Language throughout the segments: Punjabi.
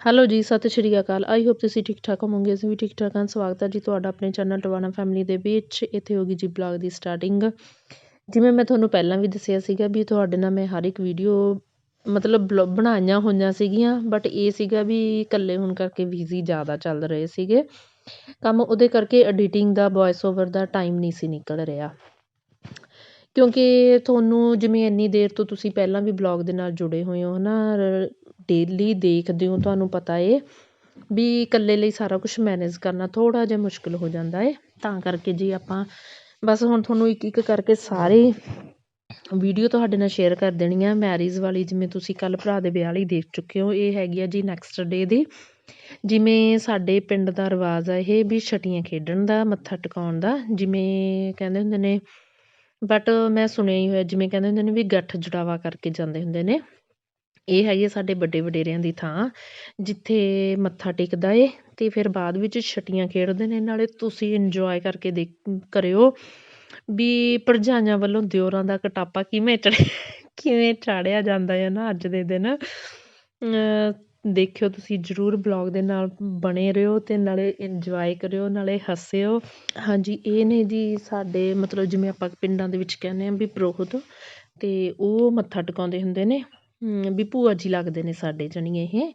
ਹੈਲੋ ਜੀ, ਸਤਿ ਸ਼੍ਰੀ ਅਕਾਲ। ਆਈ ਹੋਪ ਤੁਸੀਂ ਠੀਕ ਠਾਕ ਹੋਵੋਗੇ। ਅਸੀਂ ਵੀ ਠੀਕ ਠਾਕ ਹਾਂ। ਸਵਾਗਤ ਹੈ ਜੀ ਤੁਹਾਡਾ ਆਪਣੇ ਚੈਨਲ ਟਵਾਣਾ ਫੈਮਿਲੀ ਦੇ ਵਿੱਚ। ਇੱਥੇ ਹੋਗੀ ਜੀ ਬਲੌਗ ਦੀ ਸਟਾਰਟਿੰਗ ਜਿਵੇਂ ਮੈਂ ਤੁਹਾਨੂੰ ਪਹਿਲਾਂ ਵੀ ਦੱਸਿਆ ਸੀਗਾ ਵੀ ਤੁਹਾਡੇ ਨਾਲ ਮੈਂ ਹਰ ਇੱਕ ਵੀਡੀਓ ਮਤਲਬ ਬਲੌ ਬਣਾਈਆਂ ਹੋਈਆਂ ਸੀਗੀਆਂ ਬਟ ਇਹ ਸੀਗਾ ਵੀ ਇਕੱਲੇ ਹੋਣ ਕਰਕੇ ਬਿਜ਼ੀ ਜ਼ਿਆਦਾ ਚੱਲ ਰਹੇ ਸੀਗੇ। ਕੰਮ ਉਹਦੇ ਕਰਕੇ ਐਡੀਟਿੰਗ ਦਾ ਵੌਇਸ ਓਵਰ ਦਾ ਟਾਈਮ ਨਹੀਂ ਸੀ ਨਿਕਲ ਰਿਹਾ। ਕਿਉਂਕਿ ਤੁਹਾਨੂੰ ਜਿਵੇਂ ਇੰਨੀ ਦੇਰ ਤੋਂ ਤੁਸੀਂ ਪਹਿਲਾਂ ਵੀ ਬਲੌਗ ਦੇ ਨਾਲ ਜੁੜੇ ਹੋਏ ਹੋ ਨਾ ਡੇਲੀ ਦੇਖਦੇ ਹੋ, ਤੁਹਾਨੂੰ ਪਤਾ ਏ ਵੀ ਇਕੱਲੇ ਲਈ ਸਾਰਾ ਕੁਛ ਮੈਨੇਜ ਕਰਨਾ ਥੋੜ੍ਹਾ ਜਿਹਾ ਮੁਸ਼ਕਿਲ ਹੋ ਜਾਂਦਾ ਏ। ਤਾਂ ਕਰਕੇ ਜੀ ਆਪਾਂ ਬਸ ਹੁਣ ਤੁਹਾਨੂੰ ਇੱਕ ਇੱਕ ਕਰਕੇ ਸਾਰੇ ਵੀਡੀਓ ਤੁਹਾਡੇ ਨਾਲ ਸ਼ੇਅਰ ਕਰ ਦੇਣੀ ਆ ਮੈਰਿਜ ਵਾਲੀ ਜਿਵੇਂ ਤੁਸੀਂ ਕੱਲ੍ਹ ਭਰਾ ਦੇ ਵਿਆਹ ਲਈ ਦੇਖ ਚੁੱਕੇ ਹੋ, ਇਹ ਹੈਗੀ ਆ ਜੀ ਨੈਕਸਟ ਡੇ ਦੀ। ਜਿਵੇਂ ਸਾਡੇ ਪਿੰਡ ਦਾ ਰਿਵਾਜ ਆ ਇਹ ਵੀ ਛਟੀਆਂ ਖੇਡਣ ਦਾ, ਮੱਥਾ ਟਿਕਾਉਣ ਦਾ, ਜਿਵੇਂ ਕਹਿੰਦੇ ਹੁੰਦੇ ਨੇ ਬਟ ਮੈਂ ਸੁਣਿਆ ਹੀ ਹੋਇਆ, ਜਿਵੇਂ ਕਹਿੰਦੇ ਹੁੰਦੇ ਨੇ ਵੀ ਗੱਠ ਜੁੜਾਵਾ ਕਰਕੇ ਜਾਂਦੇ ਹੁੰਦੇ ਨੇ। ਇਹ ਹੈਗੀ ਆ ਸਾਡੇ ਵੱਡੇ ਵਡੇਰਿਆਂ ਦੀ ਥਾਂ, ਜਿੱਥੇ ਮੱਥਾ ਟੇਕਦਾ ਏ ਅਤੇ ਫਿਰ ਬਾਅਦ ਵਿੱਚ ਛਟੀਆਂ ਖੇਡਦੇ ਨੇ, ਨਾਲੇ ਤੁਸੀਂ ਇੰਜੋਏ ਕਰਕੇ ਦੇਖ, ਕਰਿਓ ਵੀ ਭਰਜਾਈਆਂ ਵੱਲੋਂ ਦਿਓਰਾਂ ਦਾ ਕਟਾਪਾ ਕਿਵੇਂ ਚੜ੍ਹ, ਕਿਵੇਂ ਚਾੜਿਆ ਜਾਂਦਾ ਹੈ ਨਾ ਅੱਜ ਦੇ ਦਿਨ। ਦੇਖਿਓ ਤੁਸੀਂ ਜ਼ਰੂਰ ਬਲੌਗ ਦੇ ਨਾਲ ਬਣੇ ਰਹੋ ਅਤੇ ਨਾਲੇ ਇੰਜੋਏ ਕਰਿਓ, ਨਾਲੇ ਹੱਸਿਓ। ਹਾਂਜੀ, ਇਹ ਨੇ ਜੀ ਸਾਡੇ ਮਤਲਬ ਜਿਵੇਂ ਆਪਾਂ ਪਿੰਡਾਂ ਦੇ ਵਿੱਚ ਕਹਿੰਦੇ ਹਾਂ ਵੀ ਪ੍ਰੋਹਤ ਅਤੇ ਉਹ ਮੱਥਾ ਟਿਕਾਉਂਦੇ ਹੁੰਦੇ ਨੇ। ਵੀ ਭੂਆ ਜੀ ਲੱਗਦੇ ਨੇ ਸਾਡੇ ਜਾਣੀ ਇਹ।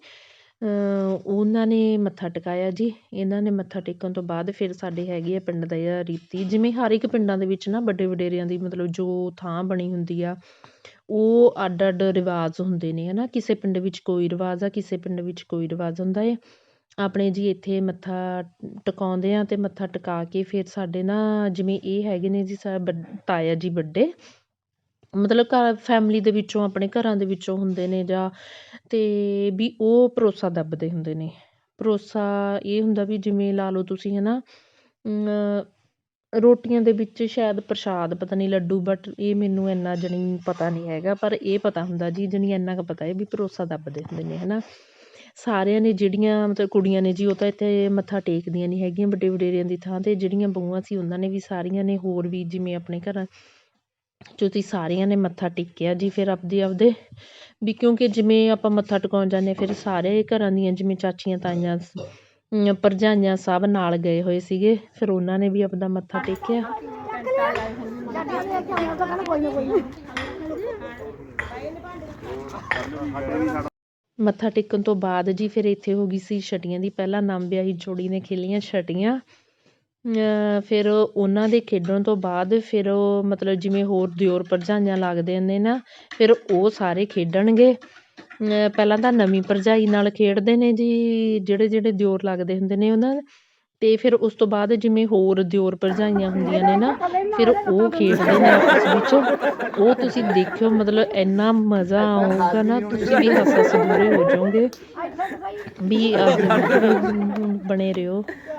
ਉਹਨਾਂ ਨੇ ਮੱਥਾ ਟਿਕਾਇਆ ਜੀ। ਇਹਨਾਂ ਨੇ ਮੱਥਾ ਟੇਕਣ ਤੋਂ ਬਾਅਦ ਫਿਰ ਸਾਡੇ ਹੈਗੀ ਆ ਪਿੰਡ ਦਾ ਇਹ ਰੀਤੀ। ਜਿਵੇਂ ਹਰ ਇੱਕ ਪਿੰਡਾਂ ਦੇ ਵਿੱਚ ਨਾ ਵੱਡੇ ਵਡੇਰਿਆਂ ਦੀ ਮਤਲਬ ਜੋ ਥਾਂ ਬਣੀ ਹੁੰਦੀ ਆ, ਉਹ ਅੱਡ ਅੱਡ ਰਿਵਾਜ਼ ਹੁੰਦੇ ਨੇ ਹੈ ਨਾ ਕਿਸੇ ਪਿੰਡ ਵਿੱਚ ਕੋਈ ਰਿਵਾਜ਼ ਆ, ਕਿਸੇ ਪਿੰਡ ਵਿੱਚ ਕੋਈ ਰਿਵਾਜ਼ ਹੁੰਦਾ ਹੈ ਆਪਣੇ ਜੀ ਇੱਥੇ ਮੱਥਾ ਟਿਕਾਉਂਦੇ ਆ ਅਤੇ ਮੱਥਾ ਟਿਕਾ ਕੇ ਫਿਰ ਸਾਡੇ ਨਾ ਜਿਵੇਂ ਇਹ ਹੈਗੇ ਨੇ ਜੀ ਸਾ ਤਾਇਆ ਜੀ ਵੱਡੇ। ਮਤਲਬ ਘਰ ਫੈਮਿਲੀ ਦੇ ਵਿੱਚੋਂ, ਆਪਣੇ ਘਰਾਂ ਦੇ ਵਿੱਚੋਂ ਹੁੰਦੇ ਨੇ ਜਾਂ ਅਤੇ ਵੀ ਉਹ ਭਰੋਸਾ ਦੱਬਦੇ ਹੁੰਦੇ ਨੇ। ਭਰੋਸਾ ਇਹ ਹੁੰਦਾ ਵੀ ਜਿਵੇਂ ਲਾ ਲਓ ਤੁਸੀਂ ਹੈ ਨਾ ਰੋਟੀਆਂ ਦੇ ਵਿੱਚ ਸ਼ਾਇਦ ਪ੍ਰਸ਼ਾਦ ਪਤਾ ਨਹੀਂ ਲੱਡੂ ਬਟ ਇਹ ਮੈਨੂੰ ਇੰਨਾ ਜਾਣੀ ਪਤਾ ਨਹੀਂ ਹੈਗਾ, ਪਰ ਇਹ ਪਤਾ ਹੁੰਦਾ ਜੀ, ਜਾਣੀ ਇੰਨਾ ਕੁ ਪਤਾ ਹੈ ਵੀ ਭਰੋਸਾ ਦੱਬਦੇ ਹੁੰਦੇ ਨੇ ਹੈ ਨਾ ਸਾਰਿਆਂ ਨੇ ਜਿਹੜੀਆਂ ਮਤਲਬ ਕੁੜੀਆਂ ਨੇ ਜੀ, ਉਹ ਤਾਂ ਇੱਥੇ ਮੱਥਾ ਟੇਕਦੀਆਂ ਨਹੀਂ ਹੈਗੀਆਂ ਵੱਡੇ ਵਡੇਰਿਆਂ ਦੀ ਥਾਂ 'ਤੇ, ਜਿਹੜੀਆਂ ਬਹੂਆਂ ਸੀ, ਉਹਨਾਂ ਨੇ ਵੀ ਸਾਰੀਆਂ ਨੇ ਹੋਰ ਵੀ ਜਿਵੇਂ ਆਪਣੇ ਘਰਾਂ ਤੁਸੀਂ ਸਾਰਿਆਂ ਨੇ ਮੱਥਾ ਟੇਕਿਆ ਜੀ, ਫਿਰ ਆਪਦੇ ਆਪਦੇ ਵੀ ਕਿਉਂਕਿ ਜਿਵੇਂ ਆਪਾਂ ਮੱਥਾ ਟਿਕਾਉਣ ਜਾਂਦੇ ਫਿਰ ਸਾਰੇ ਘਰਾਂ ਦੀਆਂ ਜਿਵੇਂ ਚਾਚੀਆਂ, ਤਾਈਆਂ ਭਰਜਾਈਆਂ ਸਭ ਨਾਲ ਗਏ ਹੋਏ ਸੀਗੇ, ਫਿਰ ਉਹਨਾਂ ਨੇ ਵੀ ਆਪਦਾ ਮੱਥਾ ਟੇਕਿਆ। ਮੱਥਾ ਟੇਕਣ ਤੋਂ ਬਾਅਦ ਜੀ ਫਿਰ ਇੱਥੇ ਹੋ ਗਈ ਸੀ ਛਟੀਆਂ ਦੀ, ਪਹਿਲਾਂ ਨਾਮ ਵਿਆਹੀ ਜੋੜੀ ਨੇ ਖੇਲੀਆਂ ਛਟੀਆਂ। ਫਿਰ ਉਹਨਾਂ ਦੇ ਖੇਡਣ ਤੋਂ ਬਾਅਦ ਫਿਰ ਉਹ ਮਤਲਬ ਜਿਵੇਂ ਹੋਰ ਦਿਓਰ ਭਰਜਾਈਆਂ ਲੱਗਦੇ ਨੇ ਨਾ, ਫਿਰ ਉਹ ਸਾਰੇ ਖੇਡਣਗੇ। ਪਹਿਲਾਂ ਤਾਂ ਨਵੀਂ ਭਰਜਾਈ ਨਾਲ ਖੇਡਦੇ ਨੇ ਜੀ, ਜਿਹੜੇ ਜਿਹੜੇ ਦਿਓਰ ਲੱਗਦੇ ਹੁੰਦੇ ਨੇ ਉਹਨਾਂ ਤੇ ਫਿਰ ਉਸ ਤੋਂ ਬਾਅਦ ਜਿਵੇਂ ਹੋਰ ਦਿਓਰ ਭਰਜਾਈਆਂ ਹੁੰਦੀਆਂ ਨੇ ਨਾ, ਫਿਰ ਉਹ ਖੇਡਦੇ ਨੇ ਆਪਸ ਵਿੱਚ। ਉਹ ਤੁਸੀਂ ਦੇਖਿਓ, ਮਤਲਬ ਇੰਨਾ ਮਜ਼ਾ ਆਊਗਾ ਨਾ, ਤੁਸੀਂ ਵੀ ਹੱਸ ਹੱਸ ਦੂਰੇ ਹੋ ਜਾਓਗੇ। ਵੀ ਬਣੇ ਰਹੋ। ਹੁਣ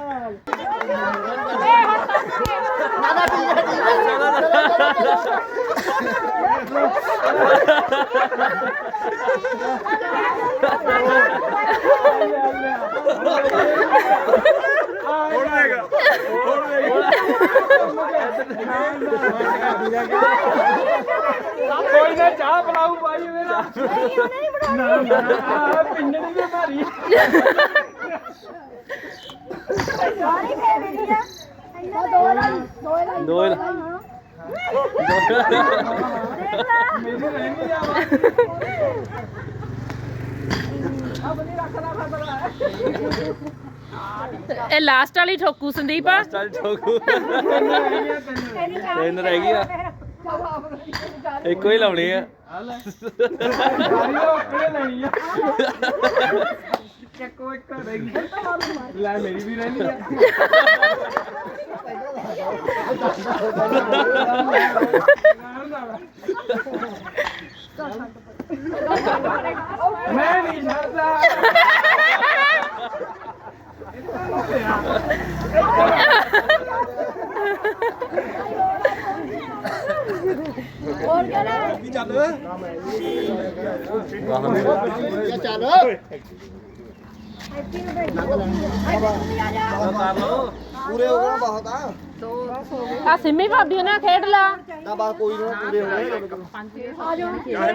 ਕੋਈ ਨਾ ਚਾਹ ਪਲਾਉ ਭਾਈ ਮੇਰਾ। ਨਾ ਨਾ। ਪਿੰਡਣੀ ਦੇ ਮਾਰੀ ਦੋ ਮੇਰੀ ਰਹਿਣੀ ਆ। ਇਹ ਲਾਸਟ ਵਾਲੀ ਠੋਕੂ ਸੰਦੀਪ ਚੱਲ ਠੋਕੂ। ਤਿੰਨ ਰਹਿ ਗਈ ਆ ਇੱਕੋ ਹੀ ਲਾਉਣੀ ਆ। ਸਾਰੀ ਓਕੇ ਲੈਣੀ ਆ। ਚੱਕੋ ਇੱਕ ਰਹਿ ਗਈ ਲੈ ਮੇਰੀ ਵੀ ਰਹਿਣੀ ਆ ਮੈਂ ਨਹੀਂ ਛੱਡਦਾ ਪੂਰੇ ਹੋ ਗਏ ਨਾ ਬਹੁਤ ਆ ਆ ਸਿੰਮੀ ਭਾਬੀ ਨਾਲ ਖੇਡ ਲਾ। ਤਾਂ ਬਸ ਕੋਈ ਨਾ ਪੂਰੇ ਹੋ ਗਏ ਹਾਂ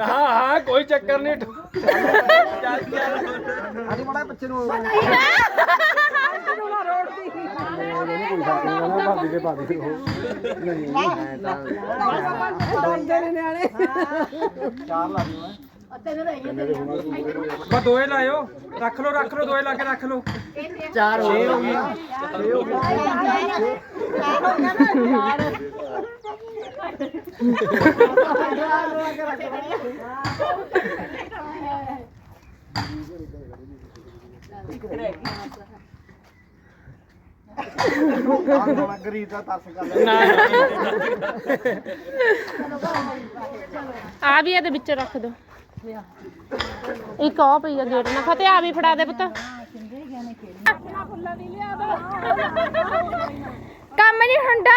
ਹਾਂ ਕੋਈ ਚੱਕਰ ਨਹੀਂ। ਅੱਜ ਮੜਾ ਪਿੱਛੇ ਨੂੰ ਚਾਰ ਲਾ ਦਿਓ ਬਾ ਦੋਏ ਲਾਇਓ। ਰੱਖ ਲਓ ਰੱਖ ਲਓ ਦੋਏ ਲਾ ਕੇ ਰੱਖ ਲਓ। ਚਾਰ ਹੋ ਗਏ। ਗਰੀਬ ਦਾ ਤਰਸ ਕਰ ਲੈ ਆ ਵੀ ਇਹਦੇ ਵਿੱਚ ਰੱਖ ਦੋ। ਇੱਕ ਆ ਪਈ ਆ ਗੇਟ ਨਾਲ। ਫਤਿਹ ਆ ਵੀ ਫੜਾ ਦੇ ਪੁੱਤ। ਕੰਮ ਨਹੀਂ ਹੁੰਦਾ।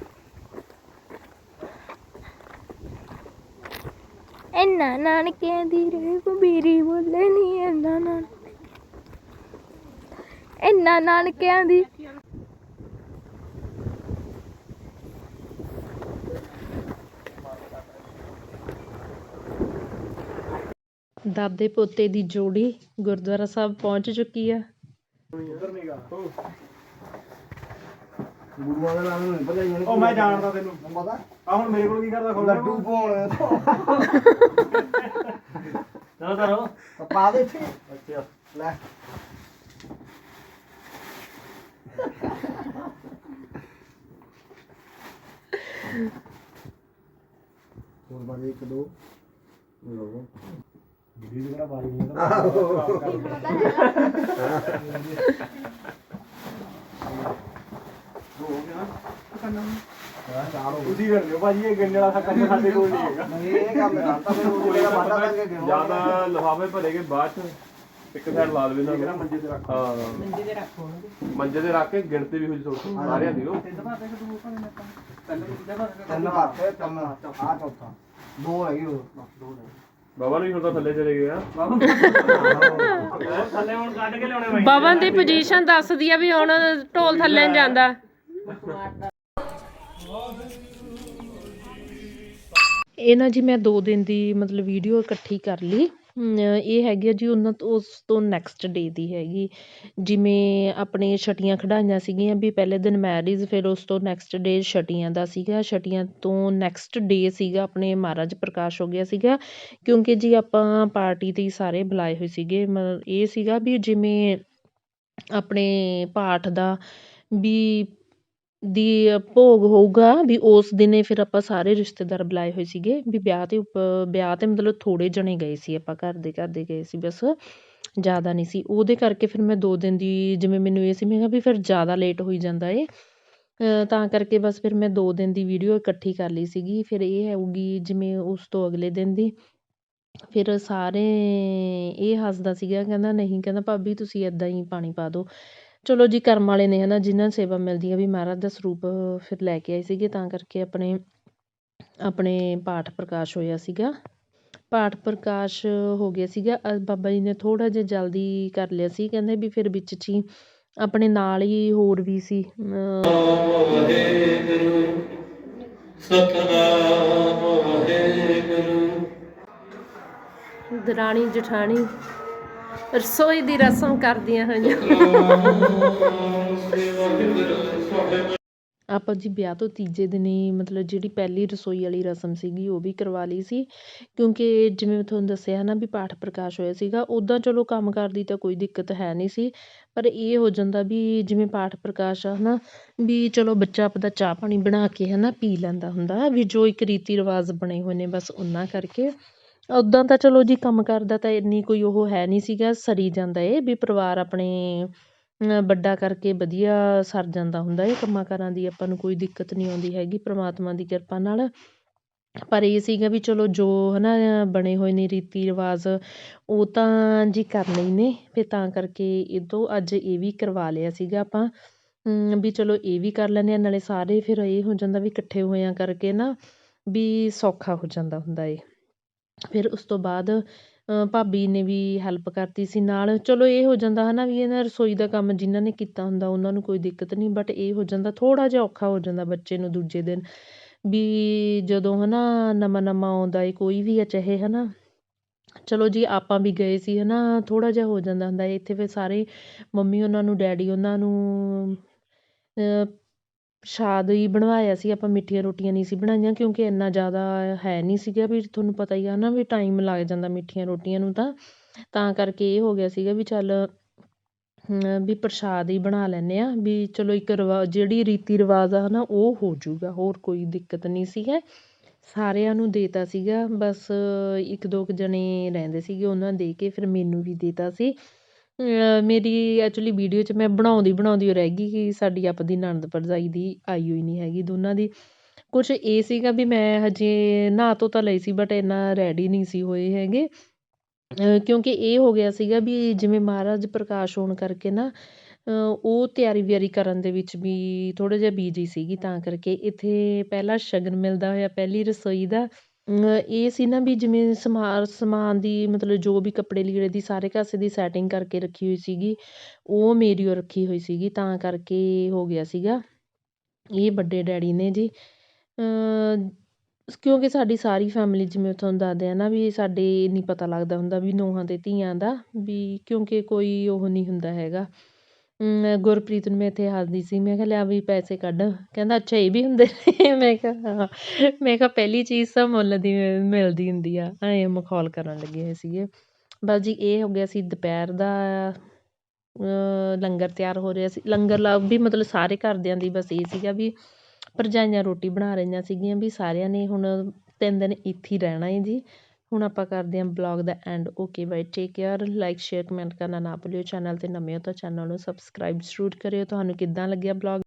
ਇੰਨਾ ਨਾਨਕਿਆਂ ਦੀ ਰੇ ਕਬੀਰੀ ਬੋਲੇ ਨਹੀਂ ਇੰਨਾ ਨਾਨ ਇੰਨਾ ਨਾਨਕਿਆਂ ਦੀ ਦਾਦੇ ਪੋਤੇ ਦੀ ਜੋੜੀ ਗੁਰਦੁਆਰਾ ਸਾਹਿਬ ਪਹੁੰਚ ਚੁੱਕੀ ਆ। ਗੁਰੂਆਂ ਦੇ ਨਾਮ ਨੂੰ ਭਜਾਈਆਂ ਉਹ ਮੈਂ ਜਾਣਦਾ ਤੈਨੂੰ। ਪਤਾ? ਆ ਹੁਣ ਮੇਰੇ ਕੋਲ ਕੀ ਕਰਦਾ ਖੋਲ ਲੱਡੂ ਪਾਉਣ ਚਲੋ ਕਰੋ। ਪਾ ਦੇ ਇੱਥੇ। ਅੱਛਾ। ਲੈ। ਹੋਰ ਬਾਰੇ ਇੱਕ ਦੋ। ਲੋ ਵੀਡੀਓ ਜਿਹੜਾ ਬਾਰੀ ਨਹੀਂ ਤੁਸੀਂ ਕਰ ਲਿਓ ਭਾਜੀ ਇਹ ਗੰਨੇ ਵਾਲਾ ਕੰਮ ਸਾਡੇ ਕੋਲ ਨਹੀਂ ਹੈਗਾ। ਨਹੀਂ ਇਹ ਕੰਮ ਕਰਤਾ ਫਿਰ ਉਹ ਜਿਹੜਾ ਵਾਦਾ ਕਰਕੇ ਗਿਣੋ ਜ਼ਿਆਦਾ ਲਿਫਾਫੇ ਭਰੇ ਗਏ ਬਾਅਦ ਚ ਇੱਕ ਸਾਈਡ ਲਾ ਦੇਵੇ ਨਾ। ਜਿਹੜਾ ਮੰਜੇ ਤੇ ਰੱਖ ਹਾਂ। ਮੰਜੇ ਤੇ ਰੱਖੋ ਮੰਜੇ ਤੇ ਰੱਖ ਕੇ ਗਿਣਤੀ ਵੀ ਹੋਈ ਸੋਚ ਸਾਰਿਆਂ ਦੀ ਉਹ। ਤਿੰਨ ਪਾਸੇ ਤਿੰਨ ਆ ਚੌਥਾ। ਦੋ ਹੈਗੇ ਹੋਰ। ਬਸ ਦੋ ਨੇ ਬਾਬਾ ਨੂੰ ਵੀ ਹੁਣ ਤਾਂ ਥੱਲੇ ਚਲੇ ਗਏ ਆ। ਥੱਲੇ ਹੁਣ ਕੱਢ ਕੇ ਲਿਆਉਣੇ ਪਵਨ ਦੀ ਪੋਜੀਸ਼ਨ ਦੱਸਦੀ ਆ ਵੀ ਹੁਣ ਢੋਲ ਥੱਲੇ ਜਾਂਦਾ। ਇਹ ਨਾ ਜੀ ਮੈਂ 2 ਦਿਨ ਦੀ ਮਤਲਬ ਵੀਡੀਓ ਇਕੱਠੀ ਕਰ ਲਈ। ਇਹ ਹੈਗੀ ਆ ਜੀ ਉਹਨਾਂ ਤੋਂ, ਉਸ ਤੋਂ ਨੈਕਸਟ ਡੇ ਦੀ ਹੈਗੀ। ਜਿਵੇਂ ਆਪਣੇ ਛਟੀਆਂ ਖੜਾਈਆਂ ਸੀਗੀਆਂ ਵੀ ਪਹਿਲੇ ਦਿਨ ਮੈਰਿਜ ਫਿਰ ਉਸ ਤੋਂ ਨੈਕਸਟ ਡੇ ਛਟੀਆਂ ਦਾ ਸੀਗਾ। ਛਟੀਆਂ ਤੋਂ ਨੈਕਸਟ ਡੇ ਸੀਗਾ, ਆਪਣੇ ਮਹਾਰਾਜ ਪ੍ਰਕਾਸ਼ ਹੋ ਗਿਆ ਸੀਗਾ। ਕਿਉਂਕਿ ਜੀ ਆਪਾਂ ਪਾਰਟੀ ਤੇ ਸਾਰੇ ਬੁਲਾਏ ਹੋਏ ਸੀਗੇ। ਮਤਲਬ ਇਹ ਸੀਗਾ ਵੀ ਜਿਵੇਂ ਆਪਣੇ ਪਾਠ ਦਾ ਵੀ ਦੀ ਭੋਗ ਹੋਊਗਾ ਵੀ ਉਸ ਦਿਨੇ ਫਿਰ ਆਪਾਂ ਸਾਰੇ ਰਿਸ਼ਤੇਦਾਰ ਬੁਲਾਏ ਹੋਏ ਸੀਗੇ ਵੀ ਵਿਆਹ ਤੇ ਉੱਪ, ਵਿਆਹ ਤੇ ਮਤਲਬ ਥੋੜ੍ਹੇ ਜਣੇ ਗਏ ਸੀ, ਆਪਾਂ ਘਰ ਦੇ ਘਰ ਦੇ ਗਏ ਸੀ ਬਸ, ਜ਼ਿਆਦਾ ਨਹੀਂ ਸੀ। ਉਹਦੇ ਕਰਕੇ ਫਿਰ ਮੈਂ ਦੋ ਦਿਨ ਦੀ ਜਿਵੇਂ ਮੈਨੂੰ ਇਹ ਸੀ, ਮੈਂ ਕਿਹਾ ਵੀ ਫਿਰ ਜ਼ਿਆਦਾ ਲੇਟ ਹੋਈ ਜਾਂਦਾ ਏ। ਤਾਂ ਕਰਕੇ ਬਸ ਫਿਰ ਮੈਂ ਦੋ ਦਿਨ ਦੀ ਵੀਡੀਓ ਇਕੱਠੀ ਕਰ ਲਈ ਸੀਗੀ। ਫਿਰ ਇਹ ਹੋਊਗੀ ਜਿਵੇਂ ਉਸ ਤੋਂ ਅਗਲੇ ਦਿਨ ਦੀ। ਫਿਰ ਸਾਰੇ ਇਹ ਹੱਸਦਾ ਸੀਗਾ, ਕਹਿੰਦਾ ਨਹੀਂ, ਕਹਿੰਦਾ ਭਾਬੀ ਤੁਸੀਂ ਇੱਦਾਂ ਹੀ ਪਾਣੀ ਪਾ ਦਿਓ। ਚਲੋ ਜੀ ਕਰਮ ਵਾਲੇ ਨੇ ਹਨਾ ਜਿਨ੍ਹਾਂ ਨੂੰ ਸੇਵਾ ਮਿਲਦੀ ਆ ਵੀ ਮਹਾਰਾਜ ਦਾ ਸਰੂਪ ਫਿਰ ਲੈ ਕੇ ਆਏ ਸੀਗੇ ਤਾਂ ਕਰਕੇ ਆਪਣੇ ਆਪਣੇ ਪਾਠ ਪ੍ਰਕਾਸ਼ ਹੋਇਆ ਸੀਗਾ। ਪਾਠ ਪ੍ਰਕਾਸ਼ ਹੋ ਗਿਆ ਸੀਗਾ। ਬਾਬਾ ਜੀ ਨੇ ਥੋੜਾ ਜਿਹਾ ਜਲਦੀ ਕਰ ਲਿਆ ਸੀ। ਕਹਿੰਦੇ ਵੀ ਫਿਰ ਵਿੱਚ 'ਚ ਹੀ ਆਪਣੇ ਨਾਲ ਹੀ ਹੋਰ ਵੀ ਸੀ। ਅ, ਦਰਾਣੀ ਜਠਾਣੀ ਰਸੋਈ ਦੀ ਰਸਮ ਕਰਦੀਆਂ ਹੋਈਆਂ ਆਪਾਂ ਜੀ ਵਿਆਹ ਤੋਂ ਤੀਜੇ ਦਿਨ ਹੀ ਮਤਲਬ ਜਿਹੜੀ ਪਹਿਲੀ ਰਸੋਈ ਵਾਲੀ ਰਸਮ ਸੀਗੀ ਉਹ ਵੀ ਕਰਵਾ ਲਈ ਸੀ। ਕਿਉਂਕਿ ਜਿਵੇਂ ਮੈਂ ਤੁਹਾਨੂੰ ਦੱਸਿਆ ਨਾ ਵੀ ਪਾਠ ਪ੍ਰਕਾਸ਼ ਹੋਇਆ ਸੀਗਾ ਉਦਾਂ ਚਲੋ ਕੰਮ ਕਾਰ ਦੀ ਤਾਂ ਕੋਈ ਦਿੱਕਤ ਹੈ ਨਹੀਂ ਸੀ। ਪਰ ਇਹ ਹੋ ਜਾਂਦਾ ਵੀ ਜਿਵੇਂ ਪਾਠ ਪ੍ਰਕਾਸ਼ ਆ ਹਨਾ ਵੀ ਚਲੋ ਬੱਚਾ ਆਪਦਾ ਚਾਹ ਪਾਣੀ ਬਣਾ ਕੇ ਹਨਾ ਪੀ ਲੈਂਦਾ ਹੁੰਦਾ, ਵੀ ਜੋ ਇੱਕ ਰੀਤੀ ਰਿਵਾਜ਼ ਬਣੇ ਹੋਏ ਨੇ ਬਸ ਉਹਨਾਂ ਕਰਕੇ। ਉੱਦਾਂ ਤਾਂ ਚਲੋ ਜੀ ਕੰਮ ਕਾਰ ਦਾ ਤਾਂ ਇੰਨੀ ਕੋਈ ਉਹ ਹੈ ਨਹੀਂ ਸੀਗਾ, ਸਰੀ ਜਾਂਦਾ ਇਹ ਵੀ ਪਰਿਵਾਰ ਆਪਣੇ ਵੱਡਾ ਕਰਕੇ ਵਧੀਆ ਸਰ ਜਾਂਦਾ ਹੁੰਦਾ ਇਹ ਕੰਮਾਂ ਕਾਰਾਂ ਦੀ, ਆਪਾਂ ਨੂੰ ਕੋਈ ਦਿੱਕਤ ਨਹੀਂ ਆਉਂਦੀ ਹੈਗੀ ਪਰਮਾਤਮਾ ਦੀ ਕਿਰਪਾ ਨਾਲ। ਪਰ ਇਹ ਸੀਗਾ ਵੀ ਚਲੋ ਜੋ ਹੈ ਨਾ ਬਣੇ ਹੋਏ ਨੇ ਰੀਤੀ ਰਿਵਾਜ਼, ਉਹ ਤਾਂ ਜੀ ਕਰਨੇ ਹੀ ਨੇ, ਫਿਰ ਤਾਂ ਕਰਕੇ ਇਹ ਤੋਂ ਅੱਜ ਇਹ ਵੀ ਕਰਵਾ ਲਿਆ ਸੀਗਾ ਆਪਾਂ। ਵੀ ਚਲੋ ਇਹ ਵੀ ਕਰ ਲੈਂਦੇ ਹਾਂ ਨਾਲੇ ਸਾਰੇ ਫਿਰ ਇਹ ਹੋ ਜਾਂਦਾ ਵੀ ਇਕੱਠੇ ਹੋਇਆਂ ਕਰਕੇ ਨਾ ਵੀ ਸੌਖਾ ਹੋ ਜਾਂਦਾ ਹੁੰਦਾ ਏ ਫਿਰ ਉਸ ਤੋਂ ਬਾਅਦ ਭਾਬੀ ਨੇ ਵੀ ਹੈਲਪ ਕਰਤੀ ਸੀ ਨਾਲ। ਚਲੋ ਇਹ ਹੋ ਜਾਂਦਾ ਹੈ ਨਾ ਵੀ ਇਹਨਾਂ ਰਸੋਈ ਦਾ ਕੰਮ ਜਿਨ੍ਹਾਂ ਨੇ ਕੀਤਾ ਹੁੰਦਾ, ਉਹਨਾਂ ਨੂੰ ਕੋਈ ਦਿੱਕਤ ਨਹੀਂ ਬਟ ਇਹ ਹੋ ਜਾਂਦਾ, ਥੋੜ੍ਹਾ ਜਿਹਾ ਔਖਾ ਹੋ ਜਾਂਦਾ ਬੱਚੇ ਨੂੰ ਦੂਜੇ ਦਿਨ। ਵੀ ਜਦੋਂ ਹੈ ਨਾ ਨਵਾਂ ਨਵਾਂ ਆਉਂਦਾ ਏ, ਕੋਈ ਵੀ ਆ ਚਾਹੇ ਹੈ ਨਾ ਚਲੋ ਜੀ, ਆਪਾਂ ਵੀ ਗਏ ਸੀ ਹੈ ਨਾ ਥੋੜ੍ਹਾ ਜਿਹਾ ਹੋ ਜਾਂਦਾ ਹੁੰਦਾ ਇੱਥੇ ਫਿਰ ਸਾਰੇ ਮੰਮੀ ਉਹਨਾਂ ਨੂੰ, ਡੈਡੀ ਉਹਨਾਂ ਨੂੰ ਪ੍ਰਸ਼ਾਦ ਹੀ ਬਣਵਾਇਆ ਸੀ, ਆਪਾਂ ਮਿੱਠੀਆਂ ਰੋਟੀਆਂ ਨਹੀਂ ਸੀ ਬਣਾਈਆਂ ਕਿਉਂਕਿ ਇੰਨਾ ਜ਼ਿਆਦਾ ਹੈ ਨਹੀਂ ਸੀਗਾ ਵੀ ਤੁਹਾਨੂੰ ਪਤਾ ਹੀ ਆ ਨਾ ਵੀ ਟਾਈਮ ਲੱਗ ਜਾਂਦਾ ਮਿੱਠੀਆਂ ਰੋਟੀਆਂ ਨੂੰ ਤਾਂ। ਤਾਂ ਕਰਕੇ ਇਹ ਹੋ ਗਿਆ ਸੀਗਾ ਵੀ ਚੱਲ ਵੀ ਪ੍ਰਸ਼ਾਦ ਹੀ ਬਣਾ ਲੈਂਦੇ ਹਾਂ, ਵੀ ਚਲੋ ਇੱਕ ਰਿਵਾ, ਜਿਹੜੀ ਰੀਤੀ ਰਿਵਾਜ਼ ਆ ਹੈ ਨਾ ਉਹ ਹੋ ਜਾਊਗਾ, ਹੋਰ ਕੋਈ ਦਿੱਕਤ ਨਹੀਂ ਸੀ ਹੈ। ਸਾਰਿਆਂ ਨੂੰ ਦੇਤਾ ਸੀਗਾ, ਬਸ ਇੱਕ ਦੋ ਕੁ ਜਣੇ ਰਹਿੰਦੇ ਸੀਗੇ, ਉਹਨਾਂ ਦੇ ਕੇ ਫਿਰ ਮੈਨੂੰ ਵੀ ਦੇਤਾ ਸੀ। ਮੇਰੀ ਐਕਚੁਲੀ ਵੀਡੀਓ 'ਚ ਮੈਂ ਬਣਾਉਂਦੀ ਬਣਾਉਂਦੀ ਉਹ ਰਹਿ ਗਈ ਕਿ ਸਾਡੀ ਆਪਦੀ ਨਣਦ ਭਰਜਾਈ ਦੀ ਆਈ ਹੋਈ ਨਹੀਂ ਹੈਗੀ, ਦੋਨਾਂ ਦੀ। ਕੁਛ ਇਹ ਸੀਗਾ ਵੀ ਮੈਂ ਹਜੇ ਨਹਾ ਧੋ ਤਾਂ ਲਈ ਸੀ ਬਟ ਇੰਨਾ ਰੈਡੀ ਨਹੀਂ ਸੀ ਹੋਏ ਹੈਗੇ। ਕਿਉਂਕਿ ਇਹ ਹੋ ਗਿਆ ਸੀਗਾ ਵੀ ਜਿਵੇਂ ਮਹਾਰਾਜ ਪ੍ਰਕਾਸ਼ ਹੋਣ ਕਰਕੇ ਨਾ ਉਹ ਤਿਆਰੀ ਵਿਆਰੀ ਕਰਨ ਦੇ ਵਿੱਚ ਵੀ ਥੋੜ੍ਹਾ ਜਿਹਾ ਬੀਜੀ ਸੀਗੀ, ਤਾਂ ਕਰਕੇ ਇੱਥੇ ਪਹਿਲਾ ਸ਼ਗਨ ਮਿਲਦਾ ਹੋਇਆ, ਪਹਿਲੀ ਰਸੋਈ ਦਾ। ਇਹ ਸੀ ਨਾ ਵੀ ਜਿਵੇਂ ਸਮਾ ਸਮਾਨ ਦੀ ਮਤਲਬ ਜੋ ਵੀ ਕੱਪੜੇ ਲੀੜੇ ਦੀ ਸਾਰੇ ਕਾਸੇ ਦੀ ਸੈਟਿੰਗ ਕਰਕੇ ਰੱਖੀ ਹੋਈ ਸੀਗੀ, ਉਹ ਮੇਰੀ ਓ ਰੱਖੀ ਹੋਈ ਸੀਗੀ, ਤਾਂ ਕਰਕੇ ਹੋ ਗਿਆ ਸੀਗਾ। ਇਹ ਵੱਡੇ ਡੈਡੀ ਨੇ ਜੀ। ਕਿਉਂਕਿ ਸਾਡੀ ਸਾਰੀ ਫੈਮਿਲੀ ਜਿਵੇਂ ਤੁਹਾਨੂੰ ਦੱਸਦੇ ਆ ਨਾ ਵੀ ਸਾਡੇ ਨਹੀਂ ਪਤਾ ਲੱਗਦਾ ਹੁੰਦਾ ਵੀ ਨੂੰਹਾਂ ਅਤੇ ਧੀਆਂ ਦਾ, ਵੀ ਕਿਉਂਕਿ ਕੋਈ ਉਹ ਨਹੀਂ ਹੁੰਦਾ ਹੈਗਾ। ਗੁਰਪ੍ਰੀਤ ਨੂੰ ਮੈਂ ਇੱਥੇ ਹੱਸਦੀ ਸੀ, ਮੈਂ ਕਿਹਾ, ਲਿਆ ਵੀ ਪੈਸੇ ਕੱਢ। ਕਹਿੰਦਾ, ਅੱਛਾ, ਇਹ ਵੀ ਹੁੰਦੇ ਨੇ। ਮੈਂ ਕਿਹਾ, ਹਾਂ। ਮੈਂ ਕਿਹਾ, ਪਹਿਲੀ ਚੀਜ਼ ਤਾਂ ਮੁੱਲ ਦੀ ਮਿ- ਮਿਲਦੀ ਹੁੰਦੀ ਆ। ਐਂ ਮਖੌਲ ਕਰਨ ਲੱਗੇ ਹੋਏ ਸੀਗੇ। ਬਸ ਜੀ, ਇਹ ਹੋ ਗਿਆ ਸੀ, ਦੁਪਹਿਰ ਦਾ ਲੰਗਰ ਤਿਆਰ ਹੋ ਰਿਹਾ ਸੀ। ਲੰਗਰ ਲਾ, ਵੀ ਮਤਲਬ ਸਾਰੇ ਘਰਦਿਆਂ ਦੀ ਬਸ ਇਹ ਸੀਗਾ ਵੀ ਭਰਜਾਈਆਂ ਰੋਟੀ ਬਣਾ ਰਹੀਆਂ ਸੀਗੀਆਂ, ਵੀ ਸਾਰਿਆਂ ਨੇ ਹੁਣ ਤਿੰਨ ਦਿਨ ਇੱਥੇ ਹੀ ਰਹਿਣਾ ਹੈ ਜੀ। ਹੁਣ ਆਪਾਂ ਕਰਦੇ ਹਾਂ ਬਲੌਗ ਦਾ end okay bye take care like share comment ਕਰਨਾ ਨਾ ਭੁੱਲਿਓ ਚੈਨਲ ਤੇ ਨਵੇਂ ਹੋ ਤਾਂ ਚੈਨਲ ਨੂੰ ਸਬਸਕ੍ਰਾਈਬ ਜ਼ਰੂਰ ਕਰਿਓ, ਤੁਹਾਨੂੰ ਕਿੱਦਾਂ ਲੱਗਿਆ ਬਲੌਗ